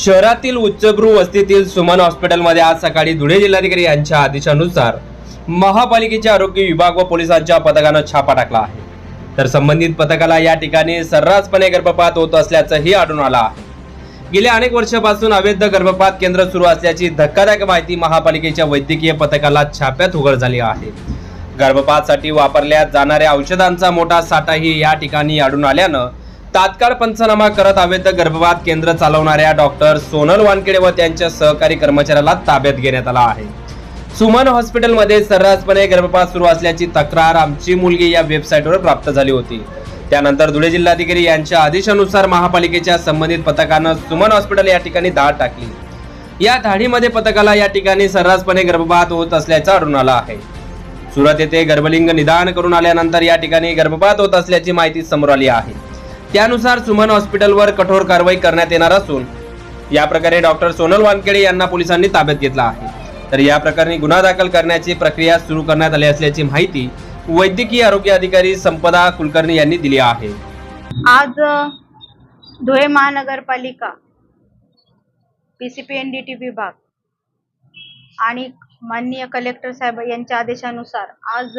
शहरातील उच्चभ्रू वस्तीतील सुमन हॉस्पिटलमध्ये आज सकाळी धुळे जिल्हाधिकारी यांच्या आदेशानुसार महापालिकेच्या आरोग्य विभाग व पोलिसांच्या पथकानं छापा टाकला आहे. तर संबंधित पथकाला या ठिकाणी सर्रासपणे गर्भपात होत असल्याचंही आढळून आलं आहे. गेल्या अनेक वर्षापासून अवैध गर्भपात केंद्र सुरू असल्याची धक्कादायक माहिती महापालिकेच्या वैद्यकीय पथकाला छाप्यात उघड झाली आहे. गर्भपातसाठी वापरल्या जाणाऱ्या औषधांचा मोठा साठाही या ठिकाणी आढळून आल्यानं तात्काळ पंचनामा करत अवैध गर्भपात केंद्र चालवणाऱ्या डॉक्टर सोनल वानखेडे व त्यांच्या सहकारी कर्मचाऱ्याला ताब्यात घेण्यात आला आहे. सुमन हॉस्पिटलमध्ये सर्रासपणे गर्भपात सुरू असल्याची तक्रार आमची मुलगी या वेबसाईटवर प्राप्त झाली होती. त्यानंतर धुळे जिल्हाधिकारी यांच्या आदेशानुसार महापालिकेच्या संबंधित पथकानं सुमन हॉस्पिटल या ठिकाणी धाड टाकली. या धाडीमध्ये पथकाला या ठिकाणी सर्रासपणे गर्भपात होत असल्याचं आढळून आलं आहे. सुरत येथे गर्भलिंग निदान करून आल्यानंतर या ठिकाणी गर्भपात होत असल्याची माहिती समोर आली आहे. त्यानुसार सुमन हॉस्पिटलवर कठोर कारवाई करण्यात येणार असून या प्रकारे डॉक्टर सोनल वानखेडे यांना पोलिसांनी ताब्यात घेतला आहे. तर या प्रकरणी गुन्हा दाखल करण्याची प्रक्रिया सुरू करण्यात आली असल्याची माहिती वैद्यकीय आरोग्य अधिकारी संपदा कुलकर्णी यांनी दिली आहे. आज धुळे महानगरपालिका P C P N D T विभाग आणि माननीय कलेक्टर साहेब यांच्या आदेशानुसार आज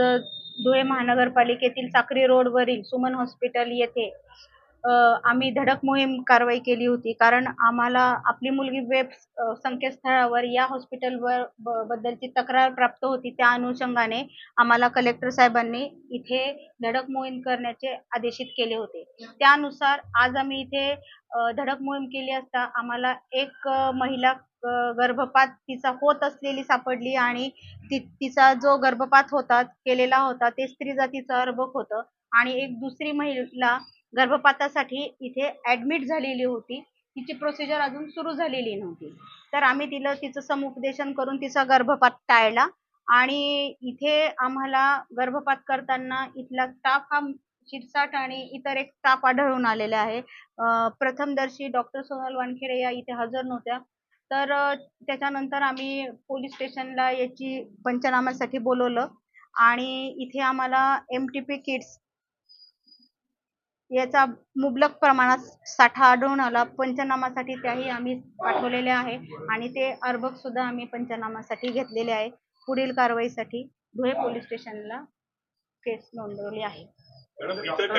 धुळे महानगरपालिकेतील साक्री रोडवरील सुमन हॉस्पिटल येथे आम्ही धडक मोहीम कारवाई केली होती. कारण आम्हाला आपली मुलगी वेब संकेतस्थळावर या हॉस्पिटलवर ब- बद्दलची तक्रार प्राप्त होती. त्या अनुषंगाने आम्हाला कलेक्टर साहेबांनी इथे धडक मोहीम करण्याचे आदेशित केले होते. त्यानुसार आज आम्ही इथे धडक मोहीम केली असता आम्हाला एक महिला गर्भपात तिचा होत असलेली सापडली आणि ती तिचा जो गर्भपात होता केलेला होता ते स्त्री जातीचं अर्भक होतं. आणि एक दुसरी महिला गर्भपातासाठी इथे ऍडमिट झालेली होती. तिची प्रोसिजर अजून सुरू झालेली नव्हती. तर आम्ही तिला तिचं समुपदेशन करून तिचा गर्भपात टाळला. आणि इथे आम्हाला गर्भपात करताना इथला स्टाफ हा शिरसाट आणि इतर एक स्टाफ आढळून आलेले आहे. प्रथमदर्शी डॉक्टर सोनल वानखेडे या इथे हजर नव्हत्या. तर त्याच्यानंतर आम्ही पोलीस स्टेशनला याची पंचनाम्यासाठी बोलवलं. आणि इथे आम्हाला एम टी पी किट्स याचा मुबलक प्रमाणात साठा आढळून आला. पंचनामासाठी त्याही आम्ही पाठवलेले आहे आणि ते अर्भक सुद्धा आम्ही पंचनामासाठी घेतलेले आहे. पुढील कारवाईसाठी धुळे पोलीस स्टेशनला केस नोंदवली आहे.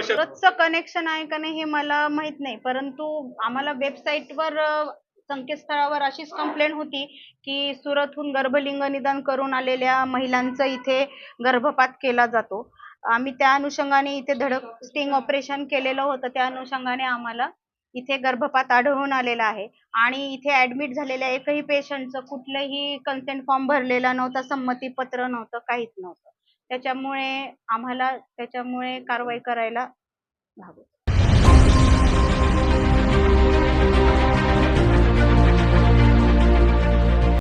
सुरतचं कनेक्शन आहे का नाही हे मला माहीत नाही. परंतु आम्हाला वेबसाईटवर संकेतस्थळावर अशीच कंप्लेंट होती की सुरतहून गर्भलिंग निदान करून आलेल्या महिलांचा इथे गर्भपात केला जातो. आम्ही त्या अनुषंगाने इथे धडक स्टिंग ऑपरेशन केलेलं होतं. त्या अनुषंगाने आम्हाला इथे गर्भपात आढळून आलेला आहे. आणि इथे ऍडमिट झालेल्या एकही पेशंटचं कुठलंही कन्सेंट फॉर्म भरलेला नव्हता संमतीपत्र नव्हतं काहीच नव्हतं. त्याच्यामुळे आम्हाला त्याच्यामुळे कारवाई करायला भाग